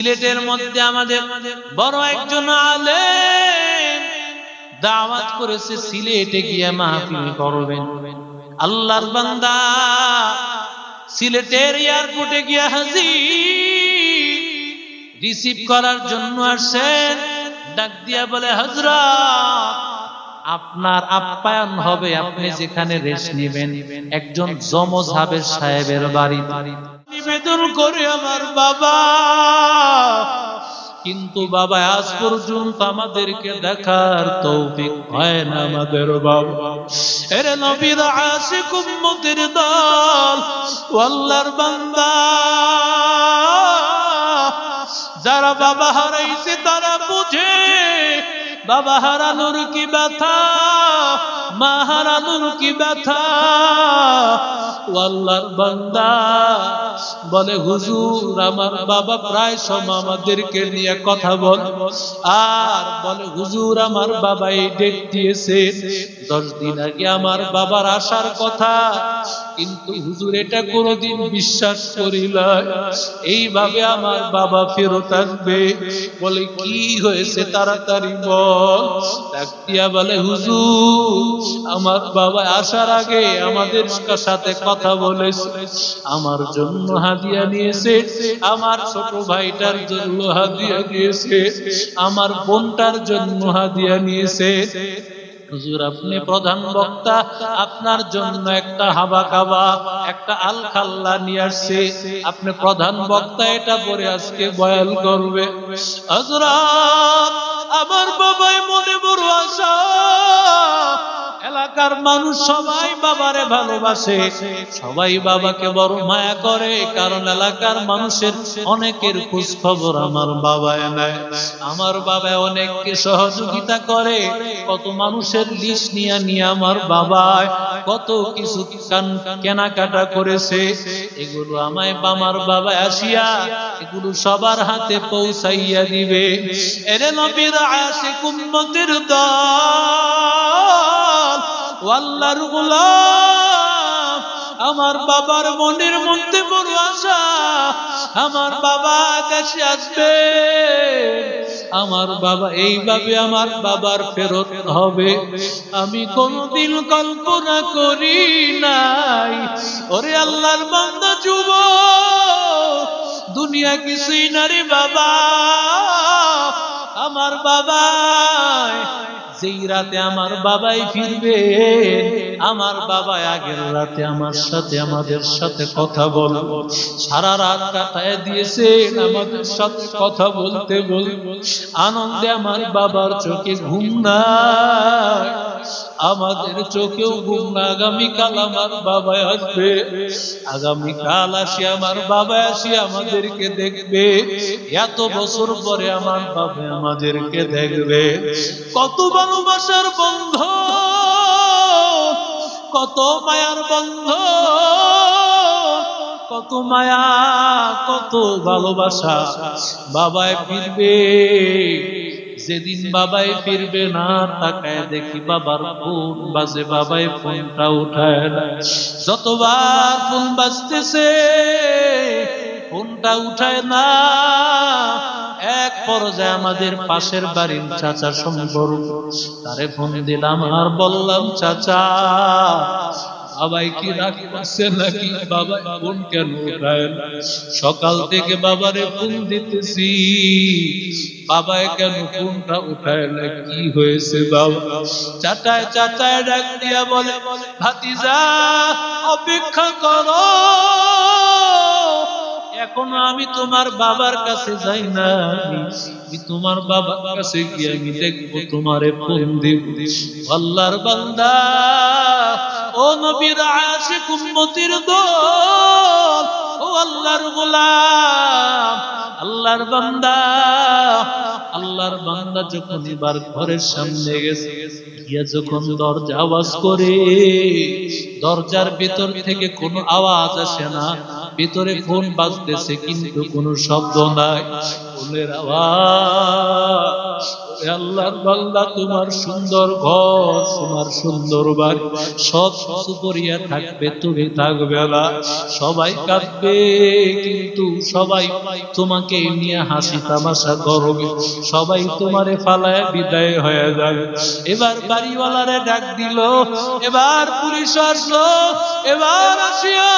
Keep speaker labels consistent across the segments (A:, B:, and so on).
A: সিলেটের মধ্যে আমাদের বড় একজন আলেম দাওয়াত করেছে, সিলেটে গিয়ে মাহফিল করবেন। আল্লাহর বান্দা সিলেটের এয়ারপোর্টে গিয়ে হাজির, রিসিভ করার জন্য আসছেন ডাক দিয়া বলে হজরত আপনার আপ্যায়ন হবে, আপনি যেখানে রেস্ট নেবেন, একজন জমজ হাবের সাহেবের বাড়ি বাড়ি নিবেদন করে আমার বাবা। কিন্তু বাবা, আজ পর্যন্ত আমাদেরকে দেখার তৌফিক হয় না আমাদের বাবা। এরে দল বান্দা। যারা বাবা হারাইছে, তারা বুঝে, বাবা হারানোর কি ব্যথা, মা হারানোর কি ব্যথা, ও আল্লাহর বান্দা। বলে, হুজুর, আমার বাবা প্রায় সময় আমাদেরকে নিয়ে কথা বল। আর বলে, হুজুর, আমার বাবা এই ডেট দিয়েছে। দশ দিন আগে আমার বাবার আসার কথা। কিন্তু হুজুর এটা কোনোদিন বিশ্বাস করিল এইভাবে আমার বাবা ফেরত আসবে। বলে, কি হয়েছে তাড়াতাড়ি বল? ডাক্তিয়া বলে, হুজুর, আমার বাবা আসার আগে আমাদের সাথে কথা বলেছে। আমার জন্য হাদিয়া নিয়েছে, আমার ছোট ভাইটার জন্য হাদিয়া নিয়েছে, আমার বোনটার জন্য হাদিয়া নিয়েছে। হুজুর, আপনি প্রধান বক্তা, আপনার জন্য একটা হাবা কাবা, একটা আল খাল্লা নিয়ে আসছে। আপনি প্রধান বক্তা, এটা পরে আজকে বয়াল করবে। হজরত আমার বাবাই মনে বড় আশা। এলাকার মানুষ সবাই বাবারে ভালোবাসে। সবাই বাবাকে বড় মায়া করে, কারণ এলাকার মানুষের অনেকের খোঁজ খবর আমার বাবায় নেয়। আমার বাবা অনেককে সহযোগিতা করে, কত মানুষের লিস্ট নিয়ে নিয়ে আমার বাবায়, কত কিছু কেনাকাটা করেছে। এগুলো আমায় আমার বাবা আসিয়া, এগুলো সবার হাতে পৌঁছাইয়া দিবে। এরে নবীর আশিক উম্মতের দল। আল্লাহর গোলাম, আমার বাবার মনের মধ্যে বড় আশা, আমার বাবা দেশে আসবে, আমার বাবা, এইভাবে আমার বাবার ফেরত হবে। আমি কোনদিন কল্পনা করি নাই। ওরে আল্লাহর বান্দা, যুব, দুনিয়া কিছুই না রে বাবা। আমার বাবা যেই রাতে আমার বাবাই ফিরবে, আমার বাবা আগের রাতে আমার সাথে আমাদের সাথে কথা বল। সারা রাত কাটায় দিয়েছে আমাদের সাথে কথা বলতে বল। আনন্দে আমার বাবার চোখে ঘুম নাই। আমাদের চোখেও ঘুম না। আগামীকাল আমার বাবা আসবে। আগামীকাল আসি আমার বাবা আসি আমাদেরকে দেখবে। এত বছর পরে আমার বাবা আমাদেরকে দেখবে। কত ভালোবাসার বন্ধ, কত মায়ার বন্ধ, কত মায়া, কত ভালোবাসা। বাবায় ফিরবে। যেদিন বাবাই ফিরবে না, তাকায় দেখি বাবার ফোন বাজে, বাবাই ফোনটা উঠায় না। যতবার ফোন বাজতেছে, ফোনটা উঠায় না। এক পর্যায়ে আমাদের পাশের বাড়ির চাচা সম্পর্ক। তারে ফোন দিলাম আর বললাম, চাচা বাবাই কি রাগ করছে নাকি বাবা ফোন কেন উঠায়? সকাল থেকে বাবারে ফোন দিতেছি। বাবায় কেন ফোনটা উঠায় না? কি হয়েছে বাবা? চাটায় চাটায় ডাক দিয়া বলে ভাতিজা অপেক্ষা করো। এখনও আমি তোমার বাবার কাছে যাই না। আমি তোমার বাবার কাছে গিয়ে আমি দেখব তোমারে ফোন দিব। আল্লাহর বান্দা ও নবীর আশিক উম্মতির দল, ও আল্লাহর গোলাম, আল্লাহর বান্দা আল্লাহর বান্দা যখন এবার ঘরের সামনে গেছে, গিয়া যখন দরজা আওয়াজ করে, দরজার ভেতর থেকে কোনো আওয়াজ আসে না, ভিতরে ফোন বাজতেছে কিন্তু কোনো শব্দ নাই, ফোনের আওয়াজ আল্লাহর বান্দা, তোমার সুন্দর ঘর, তোমার সুন্দর বাড়ি সব কিছু করিয়া থাকবে, তুমি থাকবে না। সবাই কাঁদবে, কিন্তু সবাই তোমাকে নিয়ে হাসি তামাশা করবে। সবাই তোমারে ফালায় বিদায় হয়ে যাবে। এবার বাড়িওয়ালারে ডাক দিল, এবার পুলিশ আসলো, এবার আসিয়া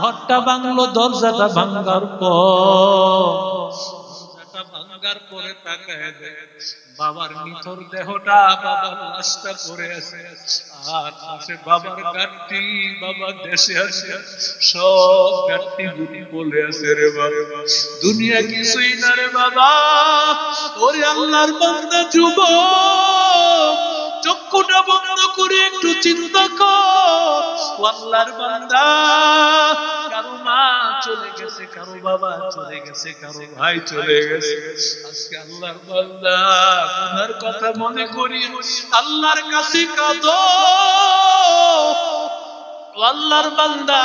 A: ঘরটা ভাঙলো, দরজাটা ভাঙ্গার পর ভাঙ্গার পরে তাকায় বাবার নিথর দেহটা বাবার লাশটা পড়ে আছে। আর পাশে বাবার গাড়ি বাবা দেশে আছে সব গাড়ি গুটি বলে আছে রে বাবা। দুনিয়া কিছুই না রে বাবা। ওরে আল্লাহর বান্দা যুব চক্ষুটা বন্ধ করে একটু চিন্তা কর। আল্লাহর বান্দা। কারও চলে গেছে, কারও বাবা চলে গেছে, কারও ভাই চলে গেছে। আজকে আল্লাহর বান্দা, গুনার কথা মনে করি, আল্লাহর কাছে কাঁদো। আল্লাহর বান্দা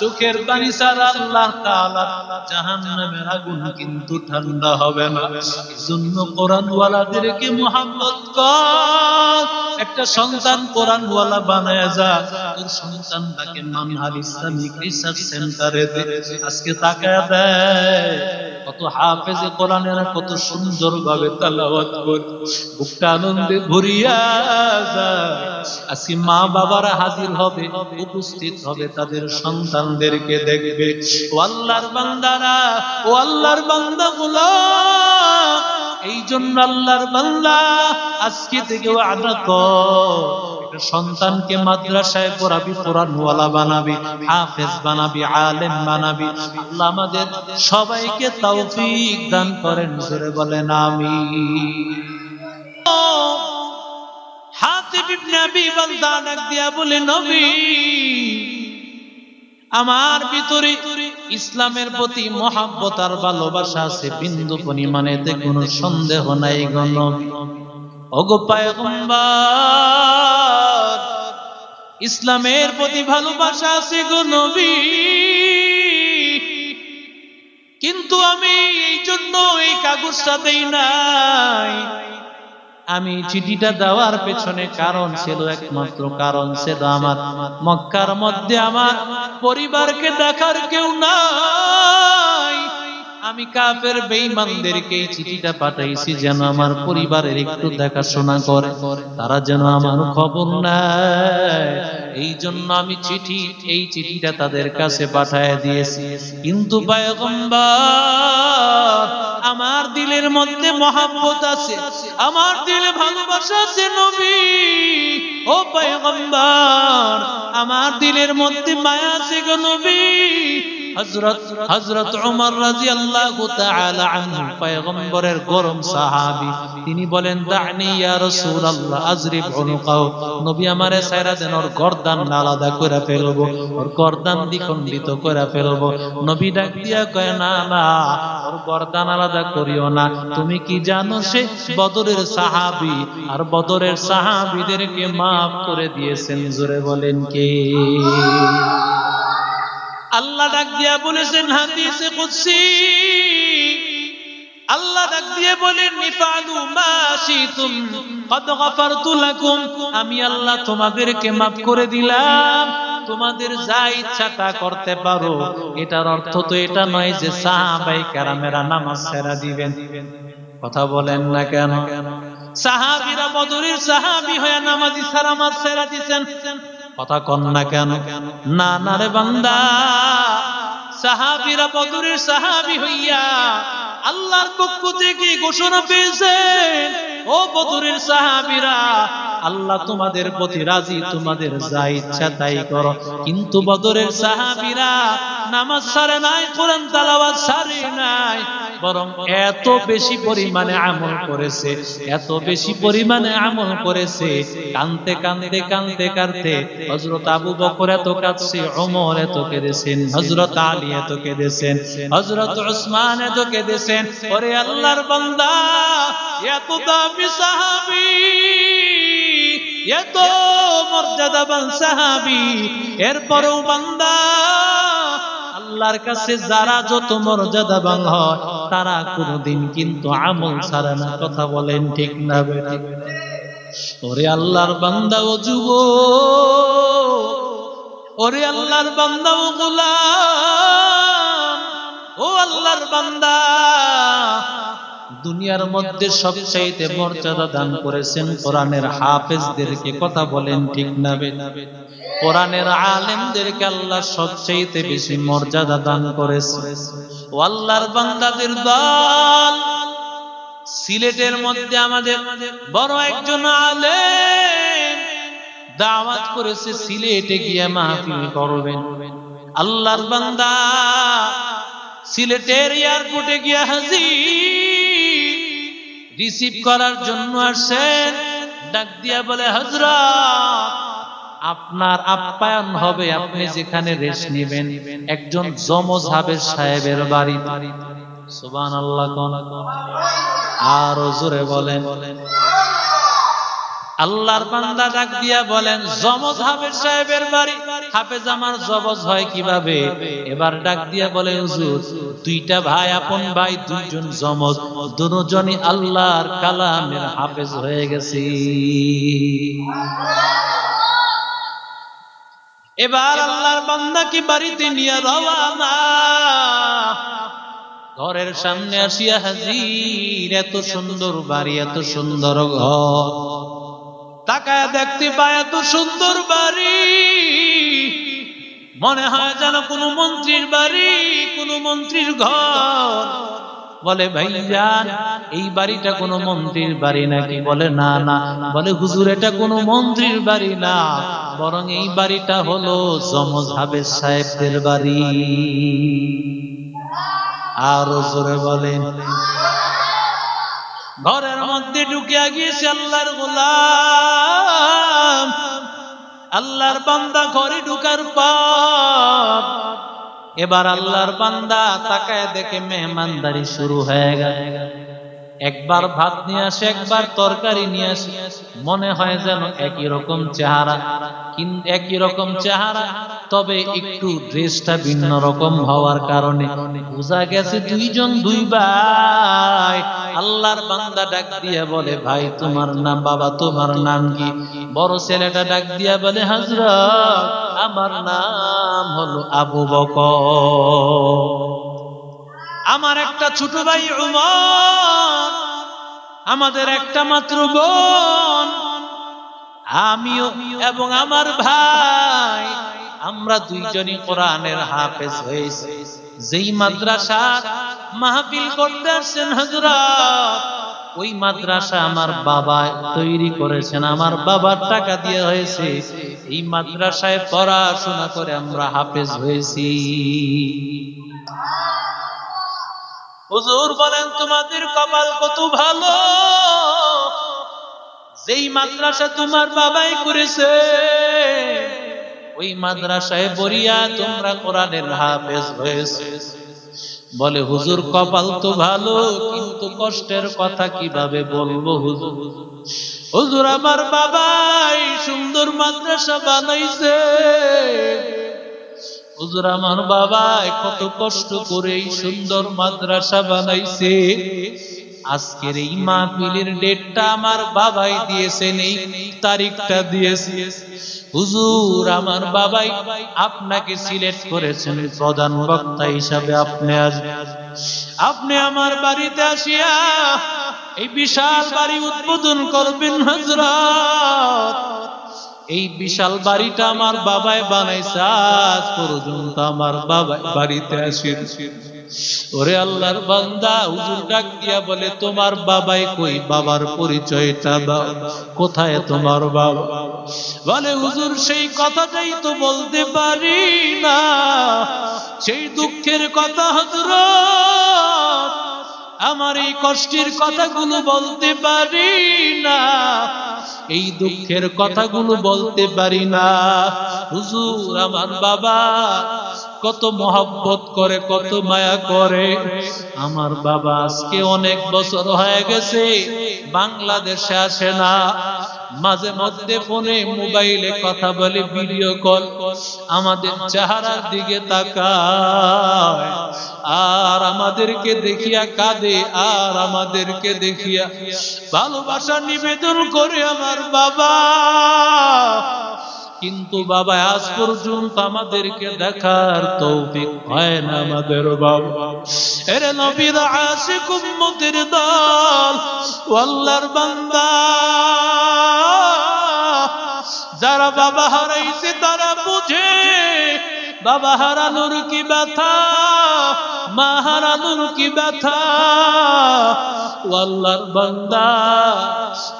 A: চোখের পানি ছাড়া আল্লাহ তাআলা জাহান্নামের আগুন কিন্তু ঠান্ডা হবে না। এজন্য কোরআন ওয়ালাদেরকে মোহাম্মত কর। একটা সন্তান কোরআন ওয়ালা বানায় যা তোর সন্তানটাকে মানহার ইসলামিক রিসার্চ সেন্টারে দে। আজকে তাকায় দেয় কত হাফেজে কোরআনেরা কত সুন্দর ভাবে তালাওয়াত করে। বুকটা আনন্দে ভরিয়া যায়। আজকে মা বাবারা হাজির হবে, উপস্থিত হবে তাদের সন্তানদেরকে দেখবে। ও আল্লাহর বান্দারা, ও আল্লাহর বান্দাগুলো। এই জন্য আল্লাহর বান্দা আজকে থেকে আদা সন্তানকে মাদ্রাসায় পড়াবি, কোরআনওয়ালা বানাবি, হাফেজ বানাবি, আলেম বানাবি। আল্লাহ আমাদের সবাইকে তৌফিক দান করেন, জোরে বলেন আমি হাতিব ইবনে আবি বালদা ডাক দিয়া বলে, নবী আমার ভিতরে ইসলামের প্রতি মহাব্বত আর ভালোবাসা আছে, বিন্দু পরিমাণেতে কোনো সন্দেহ নাই গো নবী। ওগো পায়গম্বর, ইসলামের প্রতি ভালোবাসা আছে গো নবী। কিন্তু আমি এই জন্য এই কাগজটা দেই নাই। আমি চিঠিটা দেওয়ার পেছনে কারণ ছিল একমাত্র কারণ ছিল আমার মক্কার মধ্যে আমার পরিবারকে দেখার কেউ নাই। আমি কাফের বেঈমানদেরকে এই চিঠিটা পাঠাইছি যেন আমার পরিবারের একটু দেখাশোনা করে। তারা যেন আমার খবর নেয়। এই জন্য আমি চিঠি, এই চিঠিটা তাদের কাছে পাঠায় দিয়েছি। কিন্তু আমার দিলের মধ্যে মহাব্বত আছে, আমার দিলে ভালোবাসা আছে নবী। ও পয়গম্বর, আমার দিলের মধ্যে মায়া আছে গো নবী। হযরত হযরত ওমর রাদিয়াল্লাহু তাআলা আনহু পয়গম্বরের গরম সাহাবী। তিনি বলেন, দানি ইয়া রাসূলুল্লাহ, আজরিব নবী আমারে দেন, ওর গর্দান আলাদা করে ফেলব, ওর গর্দান দ্বিখণ্ডিত করে নবী ডাক দিয়া কয়, না না, ওর গর্দান আলাদা করিও না। তুমি কি জানো সে বদরের সাহাবী? আর বদরের সাহাবীদেরকে মাফ করে দিয়েছেন, জোরে বলেন কে? আল্লাহ ডাক দিয়া বলেছেন, হাদিসে কুদসি। আল্লাহ ডাক দিয়ে বলেন নিফালু মা শিতুম, কদ গফারতু লাকুম। আমি আল্লাহ তোমাদেরকে maaf করে দিলাম। তোমাদের যা ইচ্ছা তা করতে পারো। এটার অর্থ তো এটা নয় যে সাহাবাই কেরামেরা নামাজ ছেড়া দিবেন। কথা বলেন না কেন? সাহাবীরা বদরের সাহাবী হয়ে নামাজি সারামাজ ছেড়া দিছেন। কথা কন না কেন? না না রে বান্দা সাহাবিরা বদরের সাহাবি হইয়া আল্লাহর পক্ষ থেকে ঘোষণা পেয়েছেন, ও বদরের সাহাবীরা, আল্লাহ তোমাদের প্রতি রাজি, তোমাদের যা ইচ্ছা তাই করো। কিন্তু বদরের সাহাবীরা নামাজ সারে নাই, কোরআন তালাওয়াত সারে নাই, বরং এত বেশি পরিমাণে আমল করেছে, এত বেশি পরিমাণে আমল করেছে। কানতে কানতে কানতে কানতে হজরত আবু বকর এত কাঁদছে অমর এত কেঁদেছেন হজরত আলী এত কেঁদেছেন হজরত উসমান এত কেঁদেছেন ওরে আল্লাহর বান্দা এত দামি সাহাবী এত মর্যাদাবান সাহাবী, এরপরেও বান্দা, আল্লাহর কাছে যারা যত মর্যাদাবান হয়, তারা কোনোদিন কিন্তু আমল ছাড়ে না। কথা বলেন ঠিক না ওরে আল্লাহর বান্দা ও যুব ওরে আল্লাহর বান্দা ও গোলাম, ও আল্লাহর বান্দা দুনিয়ার মধ্যে সবচাইতে মর্যাদা দান করেছেন কোরআনের হাফেজদেরকে কথা বলেন ঠিক না কোরআনের আলেমদেরকে আল্লাহ সবচাইতে বেশি মর্যাদা দান করেছে। ও আল্লাহর বান্দাদের দল। সিলেটের মধ্যে আমাদের বড় একজন আলেম দাওয়াত করেছে, সিলেটে গিয়ে মাহফিল করবেন। আল্লাহর বান্দা সিলেটের এয়ারপোর্টে গিয়ে হাজির। রিসিভ করার জন্য আসেন। ডাক দিয়া বলে হজরত আপনার আপ্যায়ন হবে। আপনি যেখানে রেস্ট নেবেন, একজন জমজ হাবের সাহেবের বাড়ি সুবান আল্লাহ আরও জোরে বলেন আল্লাহর বান্দা ডাক দিয়া বলেন, জমজ হাফেজ সাহেবের বাড়ি। হাফেজ আমার জবজ হয় কীভাবে? এবার ডাক দিয়া বলে, হুজুর, দুইটা ভাই, আপন ভাই, দুইজন জমজ। দুজনই আল্লাহর কালামের হাফেজ হয়ে গেছে। এবার আল্লাহর বান্দা কি বাড়িতে নিয়ে রওয়ানা ঘরের সামনে আসিয়া হাজির, এত সুন্দর বাড়ি, এত সুন্দর ঘর। তাকায় দেখতে পায় এত সুন্দর বাড়ি। মনে হয় যেন কোনো মন্ত্রীর বাড়ি, কোনো মন্ত্রীর ঘর। বলে ভাইজান এই বাড়িটা কোনো মন্ত্রীর বাড়ি নাকি? বলে, না না। বলে, হুজুর, এটা কোনো মন্ত্রীর বাড়ি না, বরং এই বাড়িটা হলো জমজ হাবেজ সাহেবদের বাড়ি। আরও জোরে বলেন ঘরের মধ্যে ঢুকে গিয়েছে আল্লাহর গোলাম। আল্লাহর বান্দা ঘরে ঢুকার পর এবার আল্লাহর বান্দা তাকায় দেখে মেহমানদারি শুরু হয়ে গেল। একবার ভাত নিয়ে আসে, একবার তরকারি নিয়ে আসে। মনে হয় যেন একই রকম চেহারা। একই রকম চেহারা। তবে একটু ড্রেসটা ভিন্ন রকম হওয়ার কারণে বোঝা গেছে দুইজন দুই ভাই। আল্লাহর বান্দা ডাক দিয়ে বলে, ভাই, তোমার নাম, বাবা, তোমার নাম কি? বড় ছেলেটা ডাক দিয়া বলে হাজরা আমার নাম হলো আবু বকর। আমার একটা ছোট ভাই উমর, আমাদের একটা মাত্র বোন। আমিও এবং আমার ভাই আমরা দুইজনই কোরআনের হাফেজ হয়েছি। যেই মাদ্রাসা মাহফিল করতে আসছেন হজরত ওই মাদ্রাসা আমার বাবা তৈরি করেছেন, আমার বাবার টাকা দিয়ে হয়েছে। এই মাদ্রাসায় পড়াশোনা করে আমরা হাফেজ হয়েছি। হুজুর বলেন, তোমাদের কপাল কত ভালো? যেই মাদ্রাসা তোমার বাবাই করেছে ওই মাদ্রাসায় বরিয়া তোমরা কোরআনের হাফেজ হয়েছে। বলে, হুজুর, কপাল তো ভালো, কিন্তু কষ্টের কথা কীভাবে বলব হুজুর? হুজুর, আমার বাবাই সুন্দর মাদ্রাসা বানাইছে। হুজুর, আমার বাবা কত কষ্ট করে এই সুন্দর মাদ্রাসা বানাইছে। আজকের এই মাহফিলের ডেটটা আমার বাবাই দিয়েছেন, এই তারিখটা দিয়েছে। হুজুর, আমার বাবাই আপনাকে সিলেক্ট করেছেন প্রধান বক্তা হিসাবে আপনি আসবেন আপনি আমার বাড়িতে আসিয়া এই বিশাল বাড়ি উদ্বোধন করবেন হজরত এই বিশাল বাড়িটা আমার বাবাই বানাইছে, আজ পর্যন্ত আমার বাবাই বাড়িতে আসেন। ওরে আল্লাহর বান্দা, হুজুর ডাক দিয়া বলে, তোমার বাবাই কই? বাবার পরিচয়টা দাও। কোথায় তোমার বাবা? বলে, হুজুর, সেই কথাটাই তো বলতে পারি না। সেই দুঃখের কথা হজরত আমার এই কষ্টের কথাগুলো বলতে পারি না। এই দুঃখের কথাগুলো বলতে পারি না। হুজুর, আমার বাবা কত মহব্বত করে, কত মায়া করে। আমার বাবা আজকে অনেক বছর হয়ে গেছে, বাংলাদেশে আসে না। মাঝে মধ্যে ফোনে মোবাইলে কথা বলে, ভিডিও কল। আমাদের চেহারার দিকে তাকায়। আর আমাদেরকে দেখিয়া কাঁদে, আর আমাদেরকে দেখিয়া ভালোবাসা নিবেদন করে আমার বাবা। কিন্তু বাবা, আজ পর্যন্ত আমাদেরকে দেখার তৌফিক হয় না আমাদের বাবা। এরে নবীর আশিক উম্মতের দল, ও আল্লাহর বান্দা। যারা বাবা হারাইছে, তারা বুঝে, বাবা হারানোর কি ব্যথা, মা হারানোর কি ব্যথা, ও আল্লাহর বান্দা।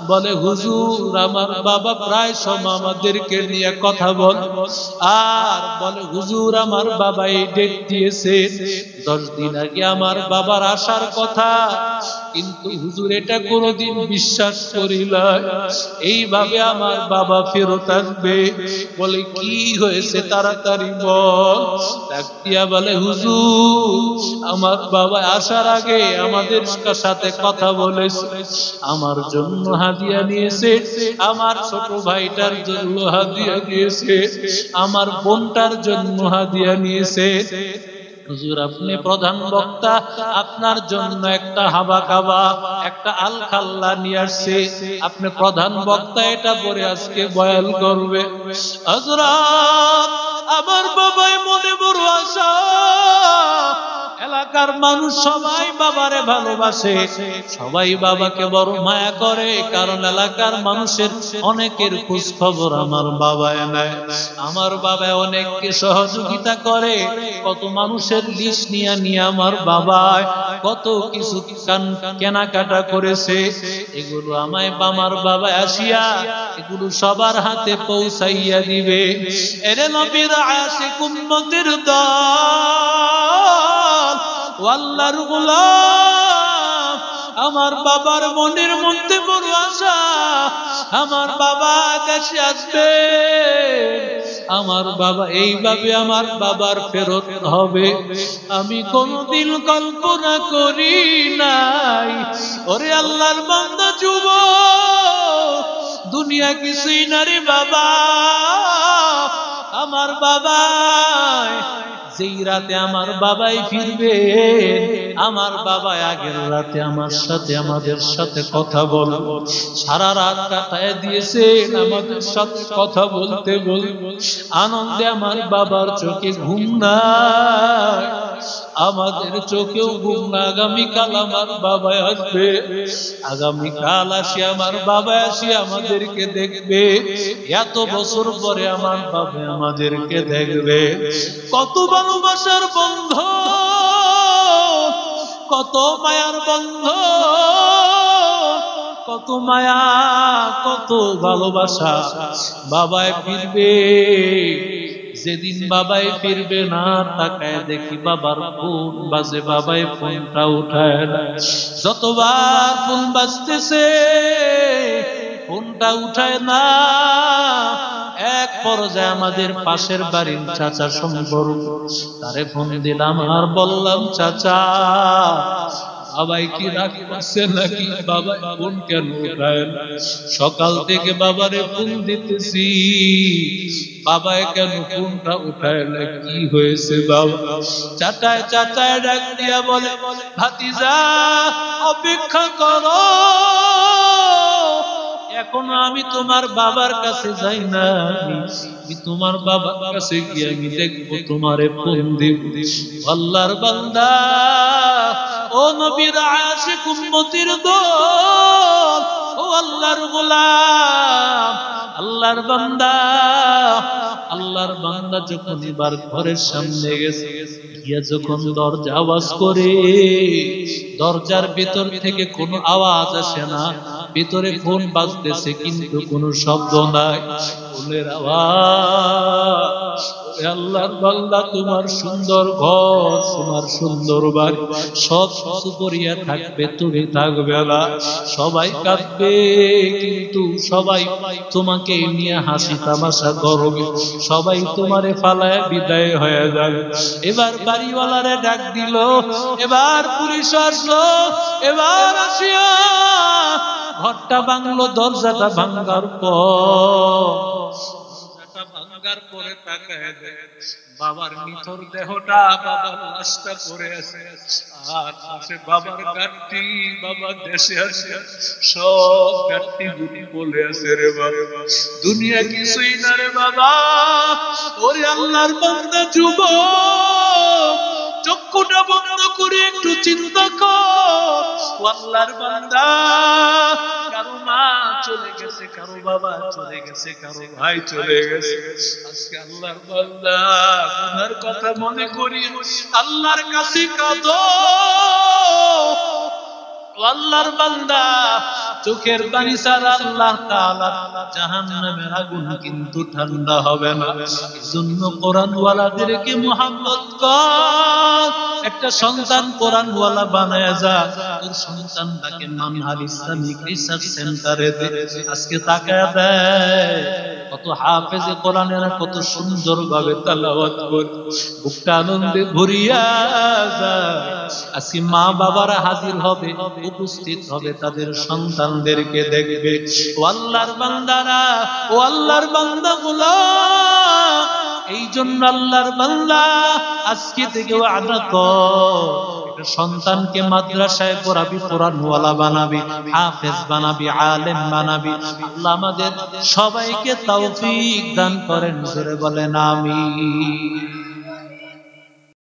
A: বলে, হুজুর, আমার বাবা প্রায় সময় আমাদেরকে নিয়ে কথা বল। আর বলে, হুজুর, আমার বাবা এই ডেট দিয়েছে। দশ দিন আগে আমার বাবার আসার কথা। কিন্তু হুজুর, এটা কোনোদিন বিশ্বাস করিল এইভাবে আমার বাবা ফেরত আসবে। বলে, কি হয়েছে? তাড়াতাড়ি বল। ডাক্তিয়া বলে, হুজুর, আমার বাবা আসার আগে আমাদের সাথে কথা বলেছে। আমার জন্য হাদিয়া নিয়েছে আমার ছোট ভাইটার জন্য হাদিয়া নিয়েছে আমার বোনটার জন্য হাদিয়া নিয়েছে। হুজুর, আপনি প্রধান বক্তা, আপনার জন্য একটা হাবা কাবা, একটা আল খাল্লা নিয়ে আসছে। আপনি প্রধান বক্তা, এটা পরে আজকে বয়াল করবে। হজরত আমার বাবাই মনে বড় আশা। এলাকার মানুষ সবাই বাবারে ভালোবাসে। সবাই বাবাকে বড় মায়া করে, কারণ এলাকার মানুষের অনেকের খোঁজ খবর আমার বাবা নেয় আমার বাবা অনেককে সহযোগিতা করে, কত মানুষের লিস নিয়ে নিয়ে আমার বাবা কত কিছু কেনাকাটা করেছে। এগুলো আমায় আমার বাবা আসিয়া, এগুলো সবার হাতে পৌঁছাইয়া দিবে। এরে নবীর আশিক উম্মতের দল। গোলাম, আমার বাবার মনের মধ্যে বড় আশা, আমার বাবা কাছে আসবে, আমার বাবা, এইভাবে আমার বাবার ফেরত হবে। আমি কোনদিন কল্পনা করি নাই। ওরে আল্লাহর বান্দা, যুব, দুনিয়া কিছুই না রে বাবা। আমার বাবা যেই রাতে আমার বাবাই ফিরবে, আমার বাবা আগের রাতে আমার সাথে আমাদের সাথে কথা বলব। সারা রাত কাটায় দিয়েছে আমাদের সাথে কথা বলতে বলব। আনন্দে আমার বাবার চোখে ঘুম নাই। আমাদের চোখেও ঘুম না। আগামীকাল আমার বাবা আসবে। আগামীকাল আসি আমার বাবা আসি আমাদেরকে দেখবে। এত বছর পরে আমার বাবা আমাদেরকে দেখবে। কত ভালোবাসার বন্ধ, কত মায়ার বন্ধ, কত মায়া, কত ভালোবাসা। বাবায় ফিরবে। যেদিন বাবাই ফিরবে না, তাকায় দেখি বাবার ফোন বাজে, বাবাই ফোনটা উঠায় না। যতবার ফোন বাজতেছে, ফোনটা উঠায় না। এক পর্যায়ে আমাদের পাশের বাড়ির চাচা সম্পর্ক তারে ফোন দিলাম আর বললাম, চাচা বাবাই কি রাগ করছে নাকি বাবা ফোন কেন উঠায় না? সকাল থেকে বাবারে ফোন দিতেছি। বাবায় কেন ফোনটা উঠায় না? কি হয়েছে বাবা? চাটায় চাটায় ডাক দিয়া বলে ভাতিজা অপেক্ষা করো। এখনও আমি তোমার বাবার কাছে যাই না। আমি তোমার বাবার কাছে গিয়ে আমি দেখব তোমারে ফোন দিব। আল্লাহর বান্দা আল্লাহর আল্লাহর বান্দা যখন ঘরের সামনে যখন দরজা আওয়াজ করে, দরজার ভেতর থেকে কোনো আওয়াজ আসে না, ভিতরে ফোন বাজতেছে কিন্তু কোনো শব্দ নাই, ফোনের আওয়াজ। আল্লাহর বান্দা, তোমার সুন্দর ঘর, তোমার সুন্দর বাড়ি, সব কিছু করিয়া থাকবে, তুমি থাকবে না। সবাই কাঁদবে, কিন্তু সবাই তোমাকে নিয়ে হাসি তামাশা করবে। সবাই তোমারে ফালায় বিদায় হয়ে যাবে। এবার বাড়িওয়ালারে ডাক দিল, এবার পুলিশ আসলো, এবার আসিয়া, ঘরটা ভাঙলো, দরজাটা ভাঙ্গার পর পরে তাকায় দেয় বাবার নিথর দেহটা বাবার লাশটা পড়ে আছে আর পাশে বাবার গাড়ি বাবা দেশে আছে সব গাড়ি গুলি বলে আছে রে বাবা। দুনিয়া কিছুই না রে বাবা। ওরে আল্লাহর বান্দা যুবক, চক্ষুটা বন্ধ করে একটু চিন্তা কর। আল্লাহর বান্দা, কারও মা চলে গেছে, কারও বাবা চলে গেছে, কারও ভাই চলে গেছে। আজকে আল্লাহর বান্দা, গুনার কথা মনে করি আল্লাহর কাছে কাঁদো। আল্লাহর বান্দা চোখের পানি সার আল্লাহ তাআলা জাহান্নামের আগুন কিন্তু ঠান্ডা হবে না। জন্য কোরআন ওয়ালাদেরকে মোহাম্মত কর। একটা সন্তান কোরআন ওয়ালা বানায় যা। তোর সন্তানটাকে মানহার ইসলামিক রিসার্চ সেন্টারে দে। আজকে তাকায় দেয় কত হাফেজে কোরআনেরা, কত সুন্দর ভাবে তালাওয়াত করে। বুকটা আনন্দে ভরিয়া যায়। আজকে মা বাবারা হাজির হবে, উপস্থিত হবে, তাদের সন্তানদেরকে দেখবে। ও আল্লাহর বান্দারা, ও আল্লাহর বান্দা এই জন্য আল্লাহর বান্দা আজকে থেকে আদা সন্তানকে মাদ্রাসায় পড়াবি, কোরআনওয়ালা বানাবি, হাফেজ বানাবি, আলেম বানাবি। আল্লাহ আমাদের সবাইকে তৌফিক দান করেন, জোরে বলেন, আমিন।